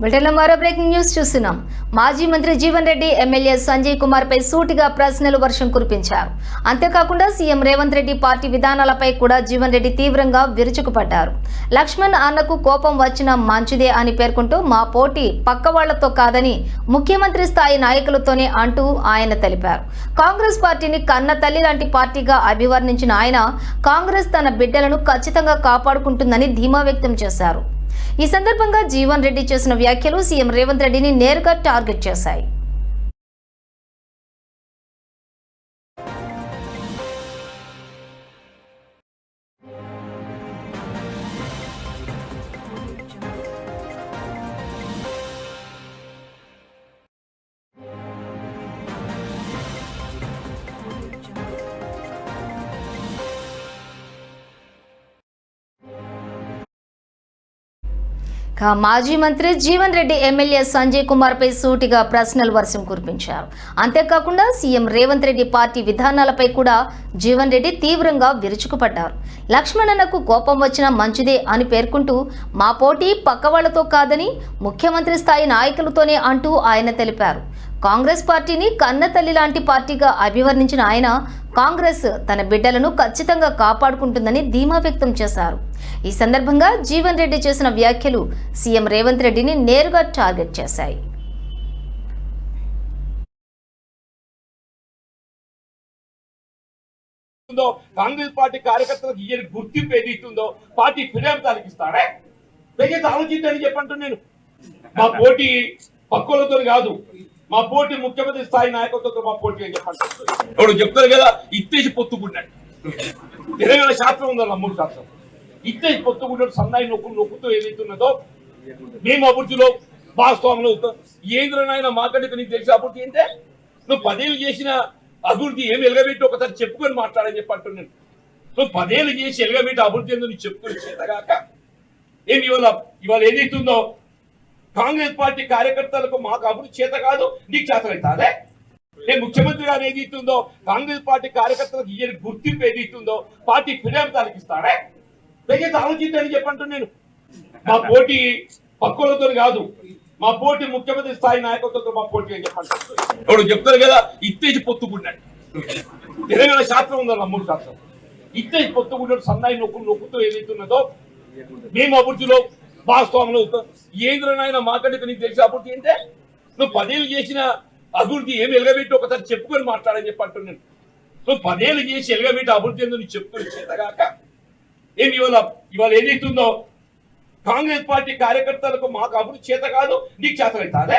బులెటిన్లో మరో breaking news చూస్తున్నాం. మాజీ మంత్రి జీవన్ రెడ్డి ఎమ్మెల్యే సంజయ్ కుమార్ పై సూటిగా ప్రశ్నలు వర్షం కురిపించారు. అంతేకాకుండా సీఎం రేవంత్ రెడ్డి పార్టీ విధానాలపై కూడా జీవన్ రెడ్డి తీవ్రంగా విరుచుకుపడ్డారు. లక్ష్మణ్ అన్నకు కోపం వచ్చిన మంచిదే అని పేర్కొంటూ మా పోటీ పక్క వాళ్ళతో కాదని ముఖ్యమంత్రి స్థాయి నాయకులతోనే అంటూ ఆయన తెలిపారు. కాంగ్రెస్ పార్టీని కన్న తల్లి లాంటి పార్టీగా అభివర్ణించిన ఆయన కాంగ్రెస్ తన బిడ్డలను ఖచ్చితంగా కాపాడుకుంటుందని ధీమా వ్యక్తం చేశారు. ఈ సందర్భంగా జీవన్ రెడ్డి చేసిన వ్యాఖ్యలు సీఎం రేవంత్ రెడ్డిని నేరుగా టార్గెట్ చేశాయి. మాజీ మంత్రి జీవన్ రెడ్డి ఎమ్మెల్యే సంజయ్ కుమార్ పై సూటిగా ప్రశ్నలు వర్షం కురిపించారు. అంతేకాకుండా సీఎం రేవంత్ రెడ్డి పార్టీ విధానాలపై కూడా జీవన్ రెడ్డి తీవ్రంగా విరుచుకుపడ్డారు. లక్ష్మణన్నకు కోపం వచ్చినా మంచిదే అని పేర్కొంటూ మా పోటీ పక్క వాళ్ళతో కాదని ముఖ్యమంత్రి స్థాయి నాయకులతోనే అంటూ ఆయన తెలిపారు. కాంగ్రెస్ పార్టీని కన్న తల్లి లాంటి పార్టీగా అభివర్ణించిన ఆయన కాంగ్రెస్ తన బిడ్డలను ఖచ్చితంగా కాపాడుకుంటుందని ధీమా వ్యక్తం చేశారు. ఈ సందర్భంగా జీవన్ రెడ్డి చేసిన వ్యాఖ్యలు సీఎం రేవంత్ రెడ్డిని నేరుగా టార్గెట్ చేశాయి. ఉందో కాంగ్రెస్ పార్టీ కార్యకర్తలకు ఈయన గుర్తింపు ఏదైతుందో పార్టీ ఫిర్యాదు తలకిస్తాడే దయచేసి ఆలోచించని చెప్పంటూ నేను. మా పోటీ పక్కులతో కాదు మా పోటీ ముఖ్యమంత్రి స్థాయి నాయకత్వంతో మా పోటీ అని చెప్పండి. ఇప్పుడు చెప్తారు కదా ఇత్తేసి పొత్తుకున్నాడు తెలంగాణ శాస్త్రం ఉందా మూడు శాస్త్రం? ఇత్తేసి పొత్తుకున్నాడు సన్నాయి నొక్కు నొక్కుతూ ఏదైతున్నదో మేము అభివృద్ధిలో భాగస్వాములు అవుతాం. ఏంద్రనైనా మాట్లాడితే నీకు తెలిసి అభివృద్ధి ఏంటే? నువ్వు పదేళ్ళు చేసిన అభివృద్ధి ఏమి ఎలగబెట్టి ఒకసారి చెప్పుకొని మాట్లాడని చెప్పి అంటున్నాను. నువ్వు పదేళ్ళు చేసి ఎలగబెట్టి అభివృద్ధి ఏందో నీకు చెప్పుకొని చేతగాక ఏమి ఇవాళ ఇవాళ ఏదైతుందో కాంగ్రెస్ పార్టీ కార్యకర్తలకు మాకు అభివృద్ధి చేత కాదు నీకు చేతనైతే నేను ముఖ్యమంత్రి గారు ఏది ఇస్తుందో కాంగ్రెస్ పార్టీ కార్యకర్తలకు ఇయ్యని గుర్తింపు ఏది ఇస్తుందో పార్టీ ఫిర్యాదు తలకిస్తాడే దయచేసి ఆలోచించని చెప్పంటూ నేను. మా పోటీ పక్కులతో కాదు మా పోటీ ముఖ్యమంత్రి స్థాయి నాయకత్వంతో మా పోటీ అని చెప్పంటాడు చెప్తారు కదా ఇత్తేసి పొత్తుకున్నాడు తెలంగాణ శాస్త్రం ఉందా మూడు శాస్త్రం ఇత్తేసి పొత్తుకున్నాడు సన్నాయి నొక్కు నొక్కుతూ ఏదైతున్నదో మేము అభివృద్ధిలో భాగస్వాములు అవుతాం ఏంద్రనైనా మాట్లాడితే నీకు తెలిసి అభివృద్ధి ఏంటే? నువ్వు పదేళ్ళు చేసిన అభివృద్ధి ఏమి ఎలగబెట్టి ఒకసారి చెప్పుకొని మాట్లాడని చెప్పి అంటున్నాను. నువ్వు పదేళ్ళు చేసి ఎలగబెట్టి అభివృద్ధి ఏందో నువ్వు చెప్పుకొని చేతగాక ఏమి ఇవాళ ఇవాళ ఏదైతుందో కాంగ్రెస్ పార్టీ కార్యకర్తలకు మాకు అభివృద్ధి చేత కాదు నీకు చేతనైతే